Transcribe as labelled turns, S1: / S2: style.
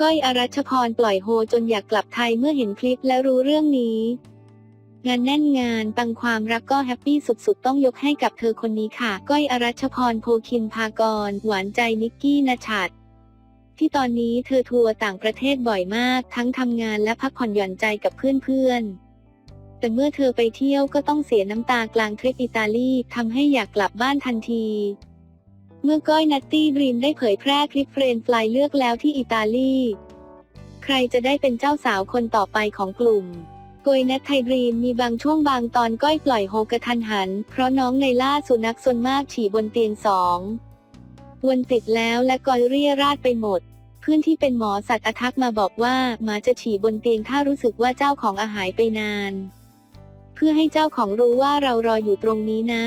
S1: ก้อยอรัชพรปล่อยโฮจนอยากกลับไทยเมื่อเห็นคลิปและรู้เรื่องนี้ งานแน่นงานปังความรักก็แฮปปี้สุดๆ ต้องยกให้กับเธอคนนี้ค่ะ ก้อยอรัชพรโพคินพากร หวานใจนิกกี้นชัดที่ตอนนี้เธอทัวร์ต่างประเทศบ่อยมาก ทั้งทำงานและพักผ่อนหย่อนใจกับเพื่อนๆแต่เมื่อเธอไปเที่ยวก็ต้องเสียน้ำตากลางทริปอิตาลีทำให้อยากกลับบ้านทันที เมื่อก้อยนัตตี้ดรีมได้เผยแพร่คลิปเฟรนฟลายเลือกแล้วที่อิตาลี ใครจะได้เป็นเจ้าสาวคนต่อไปของกลุ่มโกยนัทไทยดรีมมีบางช่วงบางตอนก้อยปล่อยโฮกระทันหัน เพราะน้องในล่าสุนัขซนมากฉี่บนเตียงสองวนติดแล้วและก้อยเรียราดไปหมด เพื่อนที่เป็นหมอสัตว์อทักมาบอกว่าหมาจะฉี่บนเตียงถ้ารู้สึกว่าเจ้าของอาหายไปนาน เพื่อให้เจ้าของรู้ว่าเรารออยู่ตรงนี้นะ